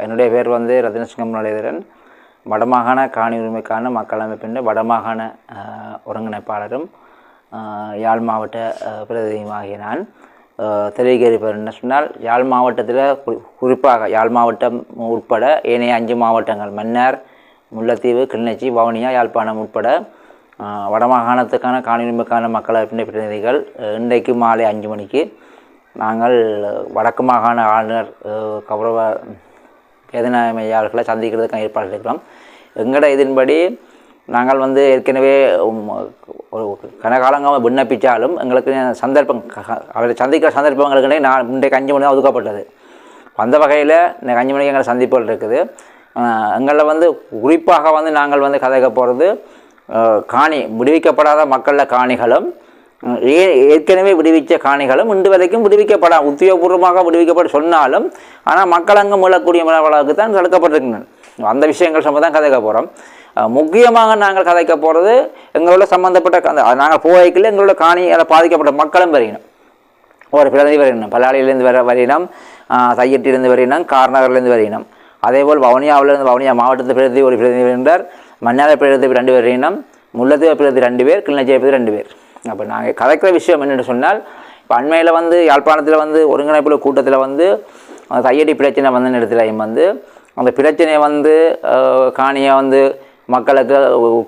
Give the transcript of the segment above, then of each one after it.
என்னுடைய பேர் வந்து ரத்தினசிங்கம் நலேதரன் வடமாகாண காணி உரிமைக்கான மக்கள் அமைப்பின் வடமாகாண ஒருங்கிணைப்பாளரும் யாழ் மாவட்ட பிரதிநிதியுமாகிய நான். அஹ், தெரிவிக்கிறப்பர் என்ன சொன்னால் யாழ் மாவட்டத்தில் குறி- குறிப்பாக யாழ் மாவட்டம் உட்பட ஏனைய அஞ்சு மாவட்டங்கள் மன்னார் முல்லைத்தீவு கிளிநொச்சி வவுனியா யாழ்ப்பாணம் உட்பட வடமாகாணத்துக்கான காணி உரிமைக்கான மக்கள் அமைப்பின் பிரதிநிதிகள் இன்றைக்கு மாலை அஞ்சு மணிக்கு நாங்கள் வடக்கு மாகாண ஆளுநர் கௌரவ வேதனையாளர்களை சந்திக்கிறதுக்கு ஏற்பாடு இருக்கிறோம் எங்களோட இதன்படி நாங்கள் வந்து ஏற்கனவே ஒரு கனகாலமாக விண்ணப்பித்தாலும் எங்களுக்கு சந்தர்ப்பம் க- அவரை சந்திக்கிற சந்தர்ப்பம் எங்களுக்கு நான் இன்றைக்கு அஞ்சு மணி தான் ஒதுக்கப்பட்டது. அந்த வகையில் இந்த அஞ்சு மணிக்கு எங்களை சந்திப்புகள் இருக்குது. எங்களில் வந்து குறிப்பாக வந்து நாங்கள் வந்து கதைக்க போகிறது காணி விடுவிக்கப்படாத மக்களில் காணிகளும் ஏற்கனவே விடுவித்த காணிகளும் இன்று வரைக்கும் விடுவிக்கப்பட உத்தியோகபூர்வமாக விடுவிக்கப்பட சொன்னாலும் ஆனால் மக்கள் அங்கம் மீளக்கூடிய அளவுக்கு தான் தடுக்கப்பட்டிருக்கின்றன. அந்த விஷயங்கள் சம்பந்தம் தான் கதைக்க போகிறோம் முக்கியமாக நாங்கள் கதைக்க போகிறது எங்களோட சம்மந்தப்பட்ட அந்த நாங்கள் போய்க்கில் எங்களோட காணியால் பாதிக்கப்பட்ட மக்களும் வருகிறோம் ஒரு பிறந்தி வரையினம் பல்லாளியிலேருந்து வர வரையினம் தையட்டிலிருந்து வரையினம் கார்நகர்லேருந்து வரையினம் அதேபோல் வவுனியாவிலிருந்து வவுனியா மாவட்டத்தில் பிரதி ஒரு பிரதிநிதி வருகின்றார். மன்னார பிரதிநிதி ரெண்டு வரையினம் முல்லத்தீவு பிரதிநிதி ரெண்டு பேர் கிளிநொச்சி பிரதிநிதி ரெண்டு பேர். அப்போ நாங்கள் கதைக்கிற விஷயம் என்னென்னு சொன்னால் இப்போ அண்மையில் வந்து யாழ்ப்பாணத்தில் வந்து ஒருங்கிணைப்புல கூட்டத்தில் வந்து அந்த தையடி பிரச்சனை வந்த இடத்துலையும் வந்து அந்த பிரச்சனையை வந்து காணியை வந்து மக்களுக்கு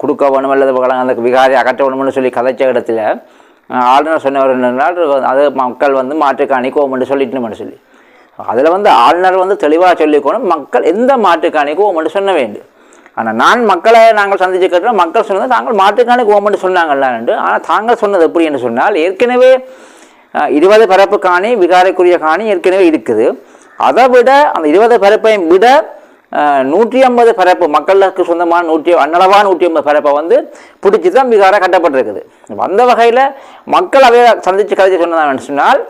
கொடுக்க வேணும் அல்லது அந்த விகாரி அகற்ற வேணும்னு சொல்லி கதைச்ச இடத்துல ஆளுநர் சொன்னவர் என்னென்னால் அது மக்கள் வந்து மாற்றுக்காணி கோமெண்ட் சொல்லிட்டுன்னு சொல்லி. அதில் வந்து ஆளுநர் வந்து தெளிவாக சொல்லிக்கணும் மக்கள் எந்த மாட்டுக்காணிக்கும் கோமெண்ட் சொன்ன வேண்டும். ஆனால் நான் மக்களை நாங்கள் சந்திச்சு கேட்டோம் மக்கள் சொன்னது தாங்கள் மாற்றுக்காணி சொன்னாங்கல்ல என்று. ஆனால் தாங்கள் சொன்னது எப்படி என்று சொன்னால் ஏற்கனவே இருபது பரப்பு காணி விகாரைக்குரிய காணி ஏற்கனவே இருக்குது. அதை விட அந்த இருபது பரப்பையும் விட நூற்றி ஐம்பது பரப்பு மக்களுக்கு சொந்தமான நூற்றி அன்னளவாக நூற்றி ஐம்பது பரப்பை வந்து பிடிச்சி தான் விகாரம் கட்டப்பட்டிருக்குது. அந்த வகையில் மக்கள் அதை சந்தித்து கதைச்சு சொன்னதான்னு சொன்னால்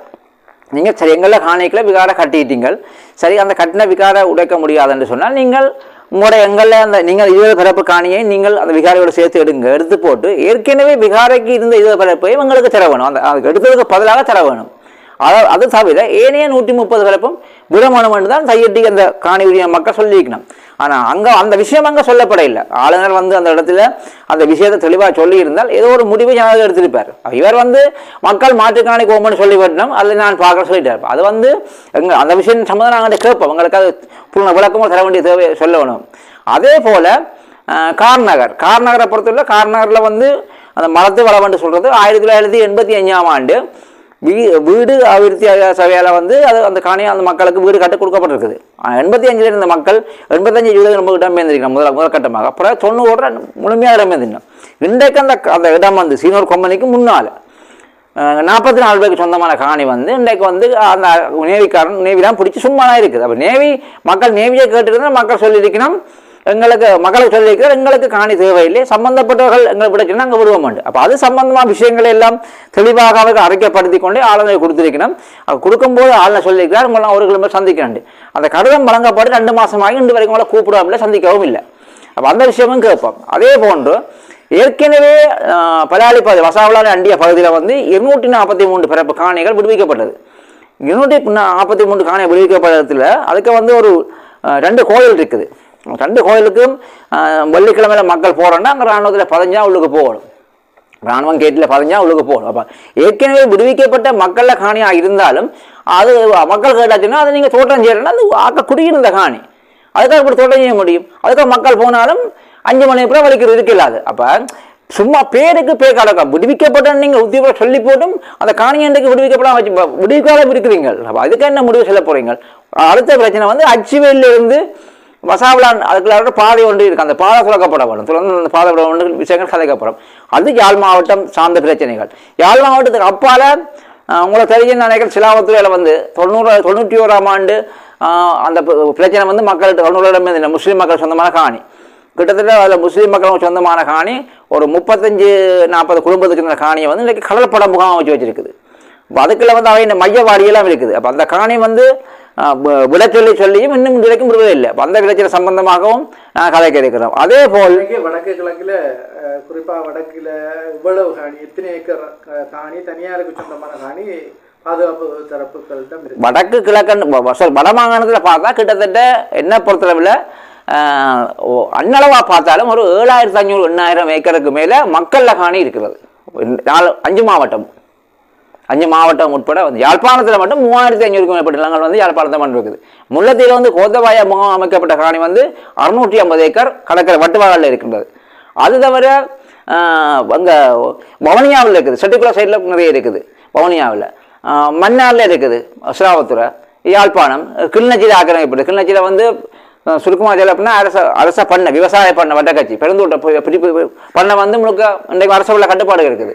நீங்கள் சரி எங்களில் காணிக்கல விகாரம் கட்டிட்டீங்கள். சரி அந்த கட்டின விகாரம் உடைக்க முடியாதுன்னு சொன்னால் நீங்கள் உங்களோட எங்களில் அந்த நீங்கள் இருபது பிறப்பு காணியை நீங்கள் அந்த விகாரையோட சேர்த்து எடுங்க. எடுத்து போட்டு ஏற்கனவே விகாரைக்கு இருந்த இருபது பரப்பையும் உங்களுக்கு தர வேணும். அந்த அதுக்கு எடுத்ததுக்கு பதிலாக தர வேணும். அதை அது தவிர ஏனைய நூற்றி முப்பது பரப்பும் விடமானம் தான் தையட்டி அந்த காணி உரிய மக்கள் சொல்லியிருக்கணும். ஆனால் அங்கே அந்த விஷயம் அங்கே சொல்லப்பட இல்லை ஆளுநர் வந்து அந்த இடத்துல அந்த விஷயத்தை தெளிவாக சொல்லியிருந்தால் ஏதோ ஒரு முடிவை ஜனாதிபதி எடுத்திருப்பார். இவர் வந்து மக்கள் மாற்றுக்காணி கோமன்னு சொல்லி வரணும் அதில் நான் பார்க்க சொல்லிட்டார். அது வந்து எங்க அந்த விஷயம் சம்மந்தம் நாங்கள் கேட்போம். உங்களுக்கு அது புள்ள விளக்கமாக தர வேண்டிய தேவை சொல்லணும். அதே போல் கார்நகர். கார்நகரை பொறுத்தவரை கார்நகரில் வந்து அந்த மலத்து வளவன்று சொல்கிறது ஆயிரத்தி தொள்ளாயிரத்தி எண்பத்தி அஞ்சாம் ஆண்டு வீடு அபிவிருத்தி சபையால் வந்து அது அந்த காணியை அந்த மக்களுக்கு வீடு கட்ட கொடுக்கப்பட்டிருக்குது. எண்பத்தி அஞ்சில் இருந்த மக்கள் எண்பத்தஞ்சு இருபது நம்ம இடம்பெயர்ந்திருக்கணும் முதல் முதல் கட்டமாக. அப்புறம் தொண்ணூறு முழுமையாக இடம்பெயர்ந்திருந்தோம் இன்றைக்கு அந்த அந்த இடம் வந்து சீனோர் கொம்பனிக்கு முன்னால். நாற்பத்தி நாலு பேருக்கு சொந்தமான காணி வந்து இன்றைக்கு வந்து அந்த நேவிக்காரன் நேவி தான் பிடிச்சி சும்மா இருக்குது. அப்போ நேவி மக்கள் நேவியை கேட்டுருந்தா மக்கள் சொல்லியிருக்கணும். எங்களுக்கு மகளை சொல்லியிருக்கிறார் எங்களுக்கு காணி தேவையில்லை. சம்பந்தப்பட்டவர்கள் எங்களை விடச்சுன்னா அங்கே விடுவோம் மாட்டோம் அப்போ அது சம்பந்தமான விஷயங்களை எல்லாம் தெளிவாக அவர்கள் அறிக்கைப்படுத்தி கொண்டே ஆளுநரை கொடுத்திருக்கணும். அவர் கொடுக்கும்போது ஆளுநர் சொல்லியிருக்கிறார் உங்களை அவர்கள் கிலோமீட்டர் அந்த கடிதம் வழங்கப்பட்டு ரெண்டு மாதமாகி இன்று வரைக்கும் உங்களை கூப்பிடாமல் சந்திக்கவும் இல்லை. அப்போ அந்த விஷயமும் கேட்போம். அதே போன்று ஏற்கனவே பலாளி பகுதி வசாவலான அண்டிய பகுதியில் வந்து இருநூற்றி நாற்பத்தி மூன்று பிறப்பு காணிகள் விடுவிக்கப்பட்டது. இருநூற்றி நாற்பத்தி மூன்று காணி விடுவிக்கப்பட்டதில் அதுக்கு வந்து ஒரு ரெண்டு கோயில் இருக்குது. ரெண்டு கோயிலுக்கும் வெள்ளிக்கிழமையில் வெள்ளிக்கிழமையில மக்கள் போகிறோன்னா அங்கே ராணுவத்தில் பதிஞ்சா உள்ளுக்கு போகணும். ராணுவம் கேட்டில் பதிஞ்சா உள்ளுக்கு போகணும். அப்போ ஏற்கனவே விடுவிக்கப்பட்ட மக்களில் காணியாக இருந்தாலும் அது மக்கள் கேட்டாச்சுன்னா அதை நீங்கள் தோட்டம் செய்யறேன்னா அது ஆக்க குடியிருந்த காணி. அதுக்காக இப்படி தோட்டம் செய்ய முடியும். அதுக்காக மக்கள் போனாலும் அஞ்சு மணி அப்புறம் வலிக்கிறது இருக்கு இல்லாது. அப்போ சும்மா பேருக்கு பேர் கடக்கம் விடுவிக்கப்பட்ட நீங்கள் உத்தியோக சொல்லி போட்டும் அந்த காணியண்டைக்கு விடுவிக்கப்படாம வச்சு விடுவிக்காத இருக்கிறீங்க அப்போ அதுக்கு என்ன முடிவு சொல்ல போகிறீங்க அடுத்த பிரச்சனை வந்து அச்சுவேலிருந்து இருந்து வசாவிலான் அதுக்குள்ள பாதை ஒன்று இருக்கு. அந்த பாதை துறக்கப்பட வேண்டும். தொடர்ந்து அந்த பாதை ஒன்று விஷயங்கள் கதைக்கப்படும் அது யாழ் மாவட்டம் சார்ந்த பிரச்சனைகள். யாழ் மாவட்டத்துக்கு அப்பால உங்களுக்கு தெரிஞ்ச நினைக்கிற சிலாவத்துறையில் வந்து தொண்ணூறு தொண்ணூற்றி ஓராம் ஆண்டு அந்த பிரச்சனை வந்து மக்கள்கிட்ட தொண்ணூறு முஸ்லீம் மக்கள் சொந்தமான காணி. கிட்டத்தட்ட அதில் முஸ்லீம் மக்களுக்கு சொந்தமான காணி ஒரு முப்பத்தஞ்சு நாற்பது குடும்பத்துக்கு இருந்த காணியை வந்து இன்றைக்கி கடற்பட முகாம் வச்சு வச்சுருக்குது. அப்போ அதுக்குள்ள வந்து அவை இந்த மையவாடியெல்லாம் இருக்குது. அப்போ அந்த காணி வந்து ஆஹ், வி- விட சொல்லி சொல்லியும் இன்னும் இது வரைக்கும் விடுவதே இல்லை. அப்போ அந்த விளைச்சல் சம்பந்தமாகவும் நான் கதைக்க இருக்கிறோம் அதே போல் வடக்கு கிழக்குல அஹ், குறிப்பா வடக்குல இவ்வளவு காணி எத்தனை ஏக்கர் காணி தனியாருக்கு சொந்தமான காணி வடக்கு கிழக்கு சாரி வடமாகாணத்தில் பார்த்தா கிட்டத்தட்ட என்ன பொறுத்தளவில் அன்னளவாக பார்த்தாலும் ஒரு ஏழாயிரத்து ஐநூறு எண்ணாயிரம் ஏக்கருக்கு மேலே மக்களில் காணி இருக்கிறது. நாலு அஞ்சு மாவட்டம். அஞ்சு மாவட்டம் உட்பட வந்து யாழ்ப்பாணத்தில் மட்டும் மூவாயிரத்தி ஐநூறுக்கும் மேற்பட்ட நிலங்கள் வந்து யாழ்ப்பாணத்தை மட்டும் இருக்குது. முல்லைத்தீவில் வந்து கோத்தபாய முகாம் அமைக்கப்பட்ட காணி வந்து அறுநூற்றி ஐம்பது ஏக்கர் கடற்கரை வட்டுவாகலில் இருக்கின்றது. அது தவிர அங்கே பவனியாவில் இருக்குது. செட்டிக்குளா சைடில் நிறைய இருக்குது. பவனியாவில் மன்னாரில் இருக்குது. சிராவத்துறை யாழ்ப்பாணம் கிளிநொச்சியில் ஆக்கிரமிப்பது கிளிநொச்சியில் வந்து அஹ், சுருக்கமாக சொல்ல அப்படின்னா அரச அரச பண்ண விவசாய பண்ண வட்டக்கட்சி பெருந்தோட்ட பிடிப்பு பிரிப்பு பண்ண வந்து முழுக்க இன்றைக்கு அரசு உள்ள கட்டுப்பாடு இருக்குது.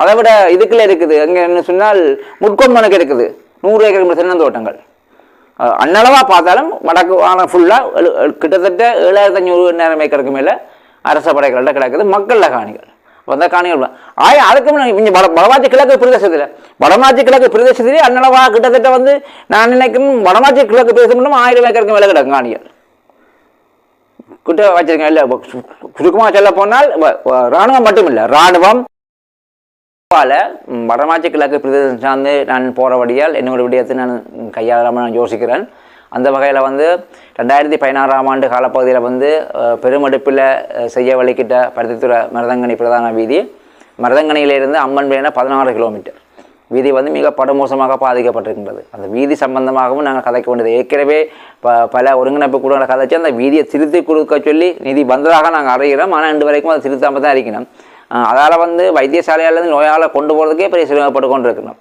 அதை விட இதுக்குள்ள இருக்குது. அங்கே என்ன சொன்னால் முட்கொம்பனுக்கு இருக்குது நூறு ஏக்கர் சின்ன தோட்டங்கள். அன்னளவாக பார்த்தாலும் வடக்கு வானம் ஃபுல்லாக கிட்டத்தட்ட ஏழாயிரத்தி அஞ்சூறு நேரம் ஏக்கருக்கு மேலே அரச படைகள்கிட்ட கிடக்குது. மக்களில் காணிகள். வந்த காணிகள் ஆய அதுக்கு இங்கே வட வடமாச்சி கிழக்கு பிரதேசத்தில். வடமாச்சி கிழக்கு பிரதேசத்திலே அன்னளவாக கிட்டத்தட்ட வந்து நான் நினைக்கும் வடமாச்சி கிழக்கு பிரதேசம் மட்டும் ஆயிரம் ஏக்கருக்கு மேலே கிடக்கும் காணிகள். கிட்ட வச்சிருக்கேன். இல்லை சுருக்கமாக சொல்ல போனால் இராணுவம் வ- ராணுவம் மட்டும் இல்லை ராணுவம் பால வடமாட்சி கிழக்கு பிரதேசம் சார்ந்து நான் போகிற வழியால் என்னோட விடயத்தை நான் கையாளாமல் நான் யோசிக்கிறேன். அந்த வகையில் வந்து ரெண்டாயிரத்தி பதினாறாம் ஆண்டு காலப்பகுதியில் வந்து பெருமடுப்பில் செய்ய வழிக்கிட்ட பருத்தித்துறை மருதங்கனி பிரதான வீதி. மருதங்கனியிலிருந்து அம்மன் பேன பதினாறு கிலோமீட்டர். வீதி வந்து மிக படுமோசமாக பாதிக்கப்பட்டிருக்கின்றது. அந்த வீதி சம்பந்தமாகவும் நாங்கள் கதைக்க வேண்டியது. ஏற்கனவே ப பல ஒருங்கிணைப்பு கூட கதைச்சு அந்த வீதியை திருத்தி கொடுக்க சொல்லி நிதி வந்ததாக நாங்கள் அறிகிறோம் ஆனால் இன்று வரைக்கும் அதை திருத்தாமல் தான் அறிக்கணும் அதால் வந்து வைத்தியசாலையிலேருந்து நோயால் கொண்டு போகிறதுக்கே பெரிய சிரமப்பட்டு கொண்டு இருக்கணும்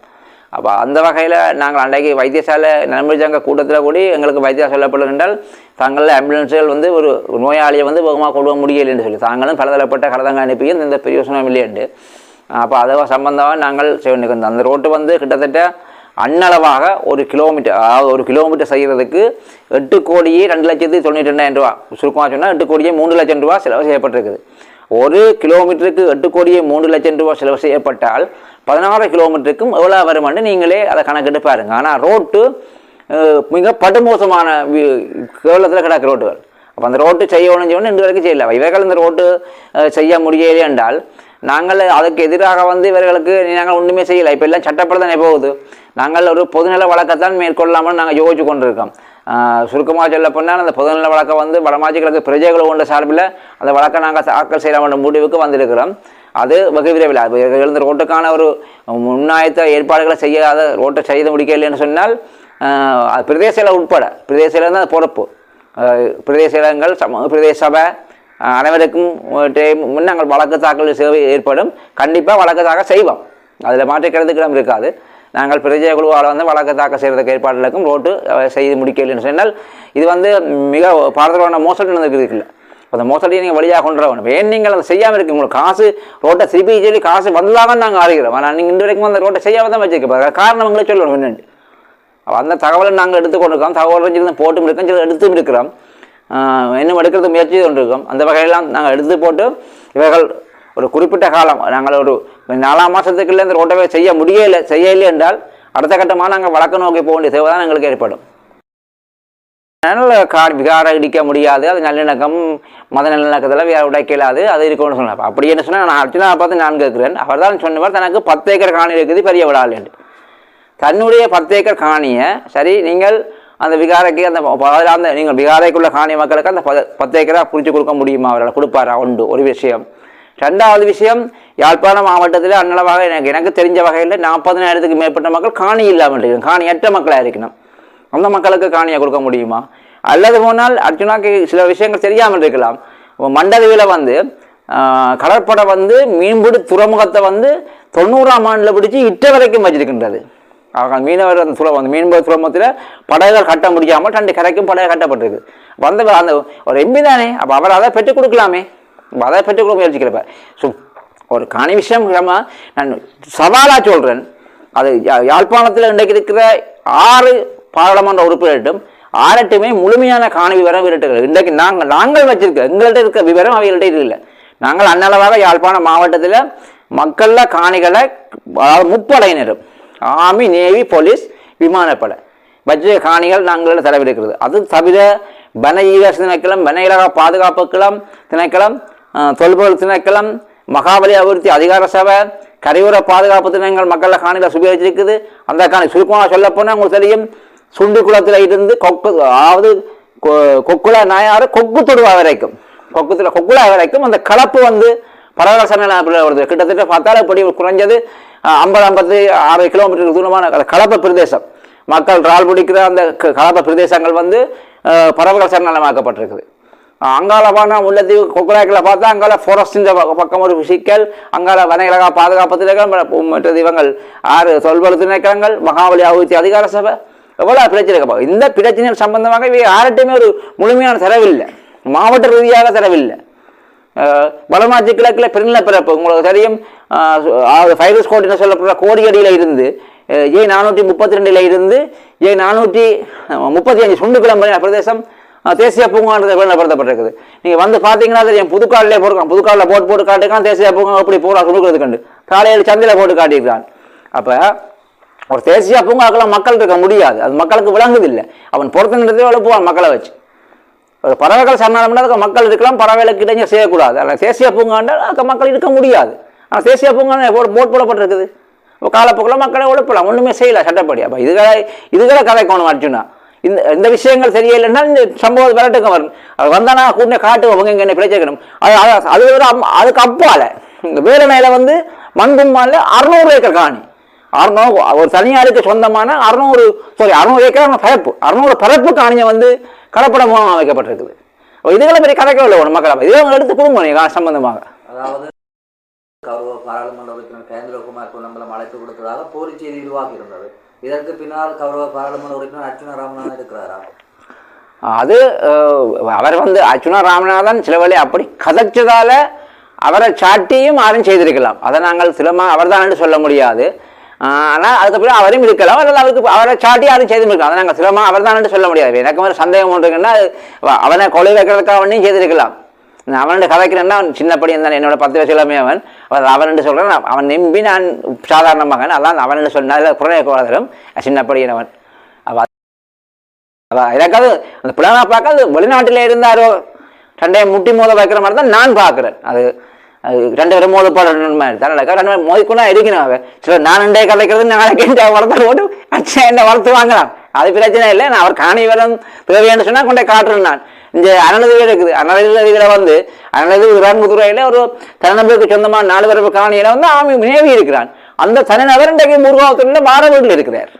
அப்போ அந்த வகையில் நாங்கள் அன்றைக்கு வைத்தியசாலை நலம்புரிச்சாங்க கூட்டத்தில் கூடி எங்களுக்கு வைத்தியம் சொல்லப்படும் என்றால் தாங்களில் ஆம்புலன்ஸுகள் வந்து ஒரு நோயாளியை வந்து வேகமாக கொண்டு போக முடியலைன்னு சொல்லி தாங்களும் பலதரப்பட்ட கடதங்க அனுப்பியும் இந்த பிரயோசனம் இல்லையண்டு அப்போ அதை சம்பந்தமாக நாங்கள் செய்ய அந்த ரோட்டு வந்து கிட்டத்தட்ட அன்னளவாக ஒரு கிலோமீட்டர் அதாவது ஒரு கிலோமீட்டர் செய்கிறதுக்கு எட்டு கோடியே ரெண்டு லட்சத்தி தொண்ணூற்றி ரெண்டாயிரம் ரூபா. சுருக்கமாக சொன்னால் எட்டு கோடியே மூன்று லட்சம் ரூபா செலவு செய்யப்பட்டிருக்குது. ஒரு கிலோமீட்டருக்கு எட்டு கோடியே மூன்று லட்சம் ரூபாய் செலவு செய்யப்பட்டால் பதினாறு கிலோமீட்டருக்கும் எவ்வளோ வருமானு நீங்களே அதை கணக்கிட்டு பாருங்கள் ஆனால் ரோட்டு மிக படுமோசமான கேவலத்தில் கிடக்கு ரோட்டுகள் அப்போ அந்த ரோட்டு செய்யணும் செய்யணும் இன்று வரைக்கும் செய்யல. இவர்கள் இந்த ரோட்டு செய்ய முடியலை என்றால் நாங்கள் அதுக்கு எதிராக வந்து இவர்களுக்கு நாங்கள் ஒன்றுமே செய்யலை. இப்போ எல்லாம் சட்டப்படி தானே போகுது. நாங்கள் ஒரு பொதுநல வழக்கத்தான் மேற்கொள்ளாமல் நாங்கள் யோசிச்சு கொண்டிருக்கோம். சுருக்கமாக சொல்ல போனால் அந்த பொதுநல வழக்கை வந்து வடமாச்சி கிழக்கு பிரஜைகள் கொண்ட சார்பில் அந்த வழக்கை நாங்கள் தாக்கல் செய்யலாம் என்ற முடிவுக்கு வந்திருக்கிறோம். அது வெகு விரைவில் எழுந்த ரோட்டுக்கான ஒரு முன்னாயத்த ஏற்பாடுகளை செய்யாத ரோட்டை செய்து முடிக்கலைன்னு சொன்னால் அது பிரதேச உட்பட பிரதேச தான் அது பொறுப்பு பிரதேச இடங்கள் சம பிரதேச சபை அனைவருக்கும் டே- முன் நாங்கள் வழக்கு தாக்கல் சேவை ஏற்படும். கண்டிப்பாக வழக்கு தாக்கல் செய்வோம். அதில் மாற்றிக்கிறதுக்கு இடம் இருக்காது. நாங்கள் பிரஜை குழுவால் வந்து வழக்கு தாக்கல் செய்கிறதுக்கு ஏற்பாடுகளுக்கும் ரோட்டு செய்து முடிக்கலைன்னு சொன்னால் இது வந்து மிக பாரதமான மோசடி நடந்துருக்கு அந்த மோசடியை நீங்கள் வழியாக கொண்டு வரணும். ஏன் நீங்கள் அதை செய்யாமல் இருக்கு உங்களுக்கு காசு ரோட்டை திருப்பி சொல்லி காசு வந்ததாக நாங்கள் ஆறுகிறோம் ஆனால் நீங்கள் இன்று வரைக்கும் அந்த ரோட்டை செய்யாமல் தான் வச்சுருக்க காரணம் உங்களே சொல்லணும் என்னென்று அந்த தகவலை நாங்கள் எடுத்துக்கொண்டிருக்கோம் தகவல் சில போட்டும் இருக்கோம். சில எடுத்தும் இருக்கிறோம். இன்னும் எடுக்கிறது முயற்சி கொண்டிருக்கோம் அந்த வகையெல்லாம் நாங்கள் எடுத்து போட்டு இவர்கள் ஒரு குறிப்பிட்ட காலம் நாங்கள் ஒரு நாலாம் மாதத்துக்குள்ளே இந்த ரோட்டவே செய்ய முடியலை செய்யலை என்றால் அடுத்த கட்டமாக நாங்கள் வழக்கு நோக்கி போக வேண்டிய தேவை தான் எங்களுக்கு ஏற்படும். நல்ல கார் விகாரம் இடிக்க முடியாது அது நல்லிணக்கம் மத நல்லிணக்கத்தில் வேறு உடைக்கலாது அது இருக்கணும்னு சொன்னார். அப்படி என்ன சொன்னால் நான் அர்ச்சனா பார்த்து நான் கேட்குறேன் அவர் தான் சொன்னவர் தனக்கு பத்து ஏக்கர் காணி இருக்குது பெரிய விழால் என்று. தன்னுடைய பத்து ஏக்கர் காணியை சரி நீங்கள் அந்த விகாரைக்கு அந்த அந்த நீங்கள் விகாரைக்குள்ள காணி மக்களுக்கு அந்த ப பத்து ஏக்கராக பிரித்து கொடுக்க முடியுமா? அவரால் கொடுப்பாரா? உண்டு ஒரு விஷயம். ரெண்டாவது விஷயம் யாழ்ப்பாணம் மாவட்டத்தில் அன்னளவாக எனக்கு எனக்கு தெரிஞ்ச வகையில் நாற்பதினாயிரத்துக்கு மேற்பட்ட மக்கள் காணி இல்லாமல் இருக்கணும் காணியற்ற மக்களாக இருக்கணும். அந்த மக்களுக்கு காணியை கொடுக்க முடியுமா? அல்லது போனால் அர்ஜுனாக்கு சில விஷயங்கள் தெரியாமல் இருக்கலாம். மண்டலவில் வந்து கடற்படை வந்து மீன்பிடி துறைமுகத்தை வந்து தொண்ணூறாம் ஆண்டில் பிடிச்சி இட்ட வரைக்கும் வச்சிருக்கின்றது. அவங்க மீனவர் அந்த துறை அந்த மீன்பிடி துறைமுகத்தில் படகுகள் கட்ட முடியாமல் ரெண்டு கரைக்கும் படகு கட்டப்பட்டிருக்கு. வந்த அந்த ஒரு எம்பி தானே அப்போ அவர் அதை பெற்றுக் கொடுக்கலாமே? அதை பற்றி கூட முயற்சிக்கிறப்ப ஸோ ஒரு காணி விஷயம் இல்லாமல் நான் சவாலாக சொல்கிறேன் அது யா- யாழ்ப்பாணத்தில் இன்றைக்கு இருக்கிற ஆறு பாராளுமன்ற உறுப்பினர்கிட்டும் ஆறட்டுமே முழுமையான காணி விவரம் விரட்டுகள் இன்றைக்கு நாங்கள் நாங்கள் வச்சிருக்க எங்கள்கிட்ட இருக்க விவரம் அவர்கள்ட்ட இல்லை. நாங்கள் அன்னளவாக யாழ்ப்பாணம் மாவட்டத்தில் மக்களில் காணிகளை அதாவது முப்படையினரும் ஆர்மி நேவி போலீஸ் விமானப்படை வச்ச காணிகள் நாங்கள் தரவிருக்கிறது அது தவிர வன ஈவர்ஸ் திணைக்களம் வன இலக பாதுகாப்பு திணைக்களம் தொல்பொருள் திணைக்களம் மகாபலி அபிவிருத்தி அதிகார சபை கரையோர பாதுகாப்பு தினங்கள் மக்களை காணியில் சுபீகரிச்சிருக்குது அந்த காணி சுருக்கமாக சொல்லப்போனால் உங்களுக்கு தெரியும் சுண்டு குளத்தில் இருந்து கொக்கு அதாவது கொ- கொக்குள நாயாறு கொக்கு தொடுவா வரைக்கும். கொக்குத்துல கொக்குளா வரைக்கும் அந்த கலப்பு வந்து பரவசன வருது. கிட்டத்தட்ட பார்த்தாலும் இப்படி குறைஞ்சது ஐம்பது ஐம்பத்தி ஆறு கிலோமீட்டர் தூரமான அந்த கலப்பு பிரதேசம். மக்கள் ரால் பிடிக்கிற அந்த க- கலப்பு பிரதேசங்கள் வந்து பரவல் சரணாலயமாக்கப்பட்டிருக்குது அஹ் அங்கால பார்த்தா பார்த்தா அங்கால ஃபாரஸ்டின் பக்கம் ஒரு சிக்கல் அங்கால வனவிலகா பாதுகாப்பு திணைக்களம் மற்ற இவங்கள் ஆறு தொல்வழு திணைக்களங்கள் மகாபலி ஆகுதி அதிகார சபை எவ்வளோ பிரச்சனை இந்த பிரச்சனைகள் சம்பந்தமாக இவை யார்கிட்டையுமே ஒரு முழுமையான தரவில்லை மாவட்ட ரீதியாக தரவில்லை வடமாற்றி கிழக்கில் பெருநில பிறப்பு உங்களுக்கு தெரியும் ஃபைரஸ் கோட்டின்னு சொல்லப்படுற கோடியடியில் இருந்து ஏ நானூற்றி முப்பத்தி ரெண்டில் இருந்து ஏ நானூற்றி முப்பத்தி அஞ்சு சுண்டு கிளம்பு பிரதேசம் தேசிய பூங்கான்றது விளம்பரப்படுத்தப்பட்டிருக்குது நீங்கள் வந்து பார்த்தீங்கன்னா தெரியும் புதுக்காலிலே போடுறான் புதுக்காலில் போட்டு போட்டு காட்டுக்கான் தேசிய பூங்கா எப்படி பூரா கொடுக்குறது கண்டு. காலையில் சந்தையில் போட்டு காட்டியிருக்கான். அப்போ ஒரு தேசிய பூங்காக்கெல்லாம் மக்கள் இருக்க முடியாது. அது மக்களுக்கு விளங்குதில்லை. அவன் பொறுத்த எழுப்புவான் மக்களை வச்சு. ஒரு பறவைகள் சரணாலயம்னா அதுக்கு மக்கள் இருக்கலாம் பறவைகளுக்கு இடைஞ்சல் செய்யக்கூடாது. ஆனால் தேசிய பூங்காண்டால் அதுக்கு மக்கள் இருக்க முடியாது. ஆனால் தேசிய பூங்கா போட் போட் போடப்பட்டிருக்குது? இப்போ காலப்போக்கில் மக்களை ஒழுப்பலாம் ஒன்றுமே செய்யலை சட்டப்படி. அப்போ இதுகளை இதுகளை கதைக்கணும் அர்ஜுனா. இந்த இந்த விஷயங்கள் சரியில்லைன்னா இந்த சம்பவம் விரட்டுக்கு வரும். அது வந்தானா கூட காட்டு அவங்க இங்கே என்ன பிரச்சனை அது அது- அது ஒரு அதுக்கு அப்பால. இங்கே வேலனையில் வந்து மண்கும்மால அறுநூறு ஏக்கர் காணி. அறுநூறு ஒரு தனியாருக்கு சொந்தமான அறுநூறு சாரி அறுநூறு ஏக்கர் பரப்பு அறுநூறு பரப்பு காணியை வந்து கலப்படமாக மூலம் அமைக்கப்பட்டிருக்குது இதுகளை பெரிய கதைக்க ஒன்று மக்கள். இதே எடுத்து குடும்பம் சம்பந்தமாக. அதாவது கௌரவ பாராளுமன்ற உறுப்பினர் கேந்திரகுமார் பொன்னம்பலம் அழைப்பு கொடுத்ததாக போலி செய்தி உருவாகி இருந்தது. இதற்கு பின்னால் கௌரவ பாராளுமன்ற உறுப்பினர் அர்ச்சுனா ராமநாதன் இருக்கிறாரா? அது அவர் வந்து அர்ச்சுனா ராமநாதன் சில வழி அப்படி கதைச்சதால அவரை சாட்டியும் யாரும் செய்திருக்கலாம். அதை நாங்கள் சிலமா அவர்தான் என்று சொல்ல முடியாது. ஆனால் அதுக்கப்புறம் அவரையும் இருக்கலாம். அல்லது அவருக்கு அவரை சாட்டி யாரும் செய்திருக்கலாம். அதை நாங்கள் சிலமா அவர்தான் என்று சொல்ல முடியாது. எனக்கு ஒரு சந்தேகம் ஒன்று இருக்குன்னா அவனை கொலை வைக்கிறதுக்காக அவனையும் செய்திருக்கலாம். அவனோட கதைக்கிறேன்னா அவன் சின்ன பையன் என்னோட பத்து வயசு எல்லாமே அவன் அவன் என்று சொல்கிறேன் அவன் நம்பி நான் சாதாரண மகன் அதான் அவன் சொன்னால் குறைய குறைதலும் சின்ன அவன். அவ அதான் எனக்காவது அந்த புலனா பார்க்காது வெளிநாட்டில் இருந்தாரோ? ரெண்டையும் முட்டி மோத வைக்கிற மாதிரி தான் நான் பார்க்குறேன். அது அது ரெண்டு பேரும் மோத போடணும் மாதிரி தான் ரெண்டு பேரும் மோதிக்கொண்டா இருக்கணும் அவன். சில நான் ரெண்டே கலைக்கிறது நாளைக்கு என்ற வளர்த்து போட்டு அச்சா என்ன வளர்த்து வாங்கலாம். அது பிரச்சனை இல்லை நான் அவர் காணி வரம் தேவையானு சொன்னால் கொண்டே காட்டுறேன் நான். இந்த அனலதிகள் இருக்குது. அனலதிகளை வந்து அனலது உரான்முதுறையில் ஒரு தனிநபருக்கு சொந்தமான நாலு பிறப்பு காணியில் வந்து ஆமி நினைவி இருக்கிறான். அந்த தனிநபர் இன்றைக்கு முருகாவத்தில் வார வீட்டில் இருக்கிறார்.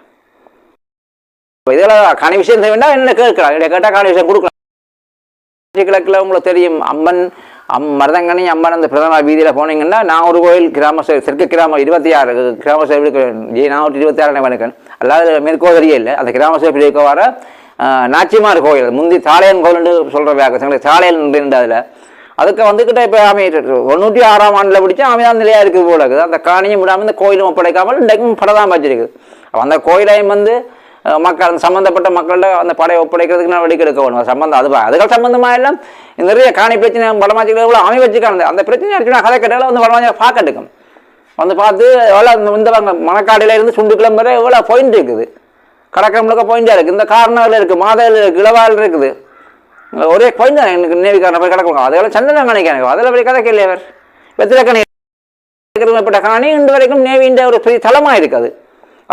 இப்போ இதெல்லாம் காணி விஷயம் தேவைன்னா என்ன கேட்கலாம்? இதை கேட்டால் காணி விஷயம் கொடுக்கலாம். கிழக்கில் உங்களுக்கு தெரியும் அம்மன் அம் மருதங்கனி அம்மன் அந்த பிரதம வீதியில் போனீங்கன்னா நான் ஒரு கோயில் கிராம சேவை தெற்கு கிராமம் இருபத்தி ஆறு கிராம சேவை நான் ஒரு இருபத்தி ஆறு வணக்கன் அல்லாத மேற்கோதரியே இல்லை. அந்த கிராம சேவை இருக்க? வர நாச்சிமார் கோயில் முந்தி சாலையன் கோயில்னு சொல்கிற வேக சாலையன் இருந்து அதில். அதுக்கு வந்துக்கிட்ட இப்போ அமை தொண்ணூற்றி ஆறாம் ஆண்டில் பிடிச்சா அமைதான் நிலையாக இருக்குது போல இருக்குது. அந்த காணியும் விடாமல் இந்த கோயிலும் ஒப்படைக்காமல் இன்றைக்கும் படம் வச்சிருக்குது அப்போ அந்த கோயிலையும் வந்து மக்கள் அந்த சம்மந்தப்பட்ட மக்கள்கிட்ட அந்த படையை ஒப்படைக்கிறதுக்கு நான் வெளிக்கெடுக்க வேணும். சம்மந்தம் அது அதுகள் சம்மந்தமாக எல்லாம் நிறைய காணி பிரச்சனை வடமாச்சிகள் எவ்வளோ அமை வச்சுக்கானது அந்த பிரச்சனை இருக்குன்னா கதை கட்டால வந்து வடமாச்சி பார்க்கட்டுக்கும். வந்து பார்த்து எவ்வளோ இந்த இந்த மணக்காடியில் இருந்து சுண்டு கிளம்புற எவ்வளோ பாயிண்ட் இருக்குது. கடற்கரை முழுக்க பாயிண்டாக இருக்குது இந்த கார்னரில் இருக்குது மாதையில் இருக்குது இளவால் இருக்குது. ஒரே பாயிண்ட் தான் எனக்கு நேவிக்காரனை போய் கிடக்குவாங்க அதெல்லாம் சந்தனம் காணிக்காங்க அதில் போய் கதை கேள்வி அவர் வெத்திரக்கணி இருக்கிறப்பட்ட காணி இன்று வரைக்கும் நேவின்ற ஒரு பெரிய தளமாக இருக்குது.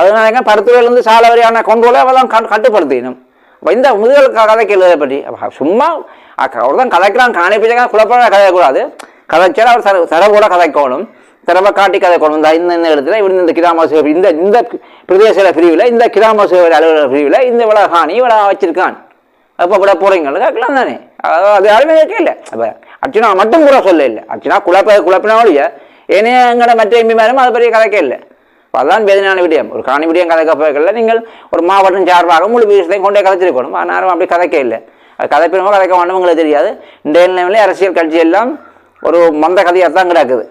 அதனால பருத்துறையிலேருந்து சாலை வரையான கொண்டோலை அவெல்லாம் கண் கட்டுப்படுத்தினும் அப்போ இந்த முதுகல் கதை கேள்வி பற்றி. சும்மா அவர் தான் கதைக்கிறான். காணி பிடிச்சா குழப்பமாக கதைக்கூடாது கதைச்சாலும் அவர் தர தரவோட கதைக்கணும். சிறப்பாக காட்டி கதை இந்த இந்த இந்த இடத்துல இவர் இந்த கிராம சேவை இந்த இந்த பிரதேச பிரிவில் இந்த கிராம சேவை அலுவலக பிரிவில் இந்த இவ்வளோ காணி இவ்வளோ வச்சிருக்கான். அப்போ விட போகிறீங்களா கேட்கலாம் தானே? அது அது யாருமே கேட்கல. அப்போ அர்ச்சனா மட்டும் கூட சொல்ல இல்லை. அர்ச்சனா குழப்ப குழப்பினா ஒழிய ஏனைய எங்கட மற்ற எம்பிமாரும் அது பெரிய கதைக்கே இல்லை. அப்ப அதான் வேதனையான விடயம். ஒரு காணி விடயம் கதைக்க போகல நீங்கள் ஒரு மாவட்டம் சார்பாக முழு விஷயத்தையும் கொண்டே கதைச்சிருக்கணும். ஆனால் அப்படி கதைக்கே இல்லை. அது கதைப்பினமோ கதைக்க வேண்டும்ங்களுக்கு தெரியாது. இந்த நிலைமையிலே அரசியல் கட்சி எல்லாம் ஒரு மந்த கதையாக தான் கிடக்குது.